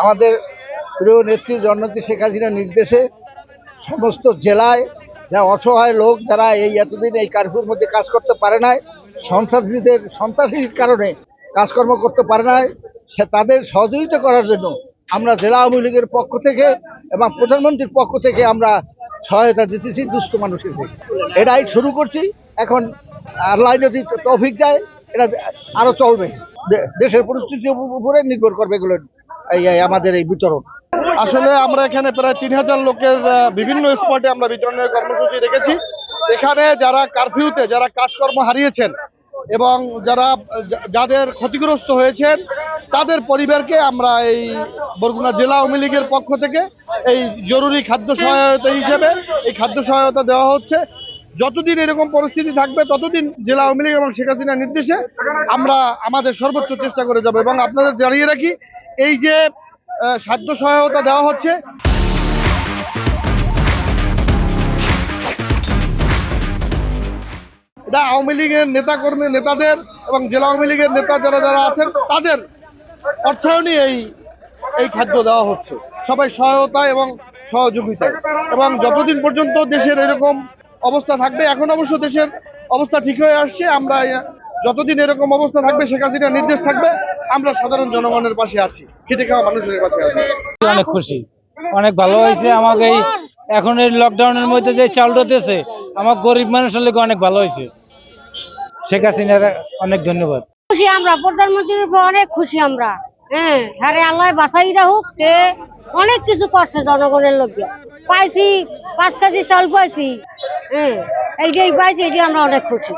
আমাদের প্রিয় নেত্রী জননেত্রী শেখ হাসিনার নির্দেশে সমস্ত জেলায় যা অসহায় লোক যারা এই এতদিন এই কারফিউর মধ্যে কাজ করতে পারে নাই, সন্ত্রাসীদের, সন্ত্রাসীর কারণে কাজকর্ম করতে পারে নাই, সে তাদের সহযোগিতা করার জন্য আমরা জেলা আওয়ামী লীগের পক্ষ থেকে এবং প্রধানমন্ত্রীর পক্ষ থেকে আমরা সহায়তা দিতেছি দুস্থ মানুষের এটাই শুরু করছি, এখন আল্লাহ যদি তৌফিক দেয়, এটা আরও চলবে। দেশের পরিস্থিতির উপরে নির্ভর করবে এগুলো আমাদের এই বিতরণ। আসলে আমরা এখানে প্রায় তিন হাজার লোকের বিভিন্ন স্পটে আমরা বিতরণের কর্মসূচি রেখেছি। এখানে যারা কারফিউতে যারা কাজকর্ম হারিয়েছেন এবং যারা যাদের ক্ষতিগ্রস্ত হয়েছেন, তাদের পরিবারকে আমরা এই বরগুনা জেলা আওয়ামী লীগের পক্ষ থেকে এই জরুরি খাদ্য সহায়তা হিসেবে এই খাদ্য সহায়তা দেওয়া হচ্ছে। যতদিন এরকম পরিস্থিতি থাকবে, ততদিন জেলা আওয়ামী লীগ এবং শেখ হাসিনার নির্দেশে আমরা আমাদের সর্বোচ্চ চেষ্টা করে যাব এবং আপনাদের জানিয়ে রাখি, এই যে খাদ্য সহায়তা দেওয়া হচ্ছে, এটা আওয়ামী লীগের নেতা কর্মী নেতাদের এবং জেলা আওয়ামী লীগের নেতা যারা যারা আছেন, তাদের অর্থায়নে এই এই খাদ্য দেওয়া হচ্ছে। সবাই সহায়তা এবং সহযোগিতায়। এবং যতদিন পর্যন্ত দেশের এরকম অবস্থা থাকবে। এখন অবশ্য দেশের অবস্থা ঠিক হয়ে আসছে। আমরা যতদিন এরকম অবস্থা থাকবে শেখ হাসিনার নির্দেশ থাকবে আমরা সাধারণ জনগণের পাশে আছি। খেটে খাওয়া মানুষের পাশে আছি। অনেক খুশি। অনেক ভালো হয়েছে। আমাকে এই এখন এই লকডাউনের মধ্যে যে চাউলটা দিয়েছে আমার গরিব মানুষের লোক অনেক ভালো হয়েছে। শেখ হাসিনার অনেক ধন্যবাদ। খুশি আমরা। প্রধানমন্ত্রীর উপর অনেক খুশি আমরা। হ্যাঁ হ্যাঁ আল্লাহ বাসাই রাখুক সে অনেক কিছু করছে জনগণের লোক পাইছি পাঁচ কেজি চাল পাইছি। এইটাই পাইছি এইটাই আমরা অনেক খুশি।